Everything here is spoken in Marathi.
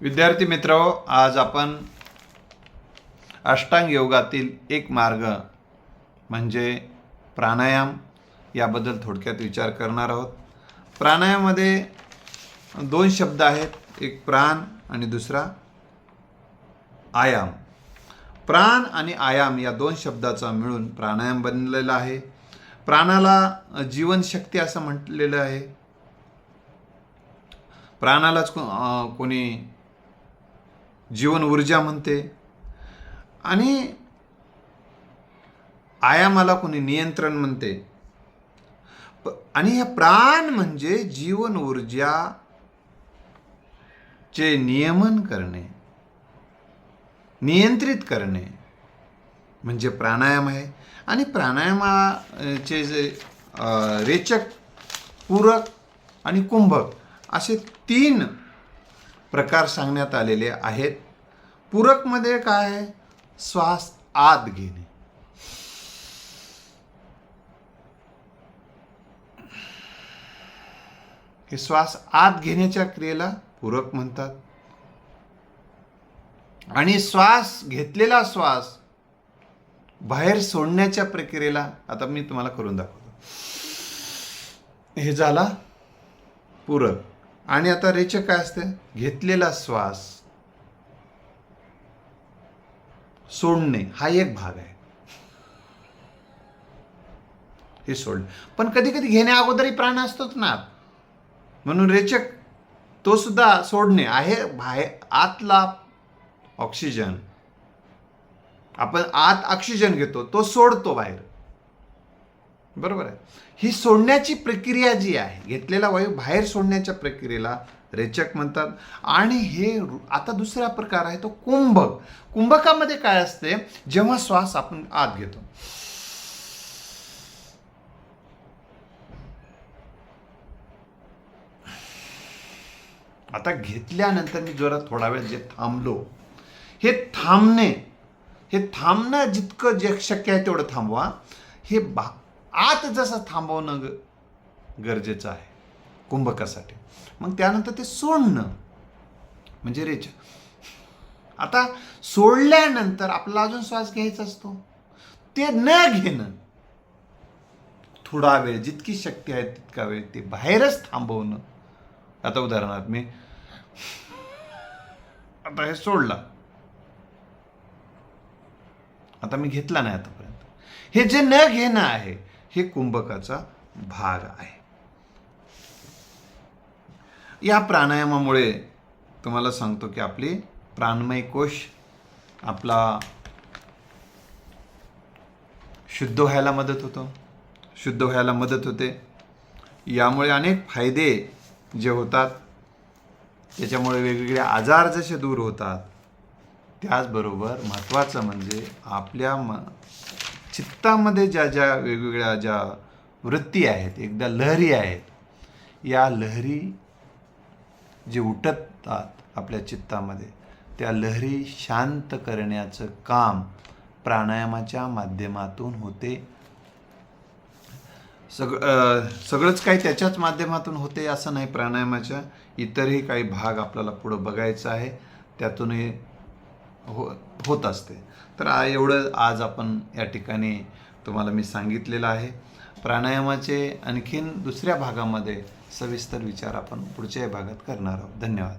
विद्यार्थी मित्र आज आपण अष्टांग योगातील एक मार्ग म्हणजे प्राणायाम याबद्दल थोडक्यात विचार करणार आहोत. प्राणायाममध्ये दोन शब्द आहेत एक प्राण आणि दुसरा आयाम. प्राण आणि आयाम या दोन शब्दाचा मिळून प्राणायाम बनलेला आहे. प्राणाला जीवनशक्ती असं म्हटलेलं आहे. प्राणालाच को कोणी जीवन ऊर्जा म्हणते. आणि आयामाला कोणी नियंत्रण म्हणते. आणि हे प्राण म्हणजे जीवन ऊर्जा चे नियमन करणे. नियंत्रित करणे. म्हणजे प्राणायाम आहे. आणि प्राणायामाचे जे रेचक पूरक आणि कुंभक असे तीन प्रकार सांगण्यात आलेले आहेत. पूरकमध्ये काय? आहे श्वास आत घेणे. हे श्वास आत घेण्याच्या क्रियेला पूरक म्हणतात. आणि श्वास घेतलेला श्वास बाहेर सोडण्याच्या प्रक्रियेला आता मी तुम्हाला करून दाखवतो. हे झाला पूरक. आणि आता रेचक काय असते? घेतलेला श्वास सोडणे हा एक भाग आहे. हे सोडणे. पण कधी कधी घेण्या अगोदरही प्राण असतोच ना. म्हणून रेचक तो सुद्धा सोडणे आहे बाहेर आतला ऑक्सिजन. आपण आत ऑक्सिजन घेतो तो सोडतो बाहेर. बरोबर आहे. ही सोडण्याची प्रक्रिया जी आहे घेतलेला वायू बाहेर सोडण्याच्या प्रक्रियेला रेचक म्हणतात. आणि हे आता दुसरा प्रकार आहे तो कुंभक. कुंभकामध्ये काय असते? जेव्हा श्वास आपण आत घेतो. आता घेतल्यानंतर मी जरा थोडा वेळ जे थांबलो हे थांबणे हे थांबणं जितकं जे शक्य आहे तेवढं थांबवा. हे बा आत जसं थांबवणं ग- गरजेचं आहे कुंभकासाठी. मग त्यानंतर ते सोडणं. म्हणजे रेच आता सोडल्यानंतर आपला अजून श्वास घ्यायचा असतो. ते न घेणं. थोडा वेळ जितकी शक्ती आहे तितका वेळ ते बाहेरच थांबवणं. आता उदाहरणार्थ मी आता हे सोडला. आता मी घेतला नाही आतापर्यंत. हे जे न घेणं आहे हे कुंभकाचा भाग आहे. या प्राणायामामुळे तुम्हाला सांगतो की आपली प्राणमय कोश आपला शुद्ध व्हायला मदत होतो. शुद्ध व्हायला मदत होते. यामुळे अनेक फायदे जे होतात त्याच्यामुळे वेगवेगळे आजार जसे दूर होतात त्याचबरोबर महत्त्वाचं म्हणजे आपल्या म चित्तामध्ये ज्या ज्या वेगवेगळ्या ज्या वृत्ती आहेत एकदा लहरी आहेत या लहरी जे उठतात आपल्या चित्तामध्ये त्या लहरी शांत करण्याचं काम प्राणायामाच्या माध्यमातून होते. सग सगळंच काही त्याच्याच माध्यमातून होते असं नाही. प्राणायामाच्या इतरही काही भाग आपल्याला पुढं बघायचं आहे. त्यातूनही हो होत असते. तर आ एवढं आज आपण या ठिकाणी तुम्हाला मी सांगितलेलं आहे. प्राणायामाचे आणखीन दुसऱ्या भागामध्ये सविस्तर विचार आपण पुढच्या भागात करणार आहोत. धन्यवाद.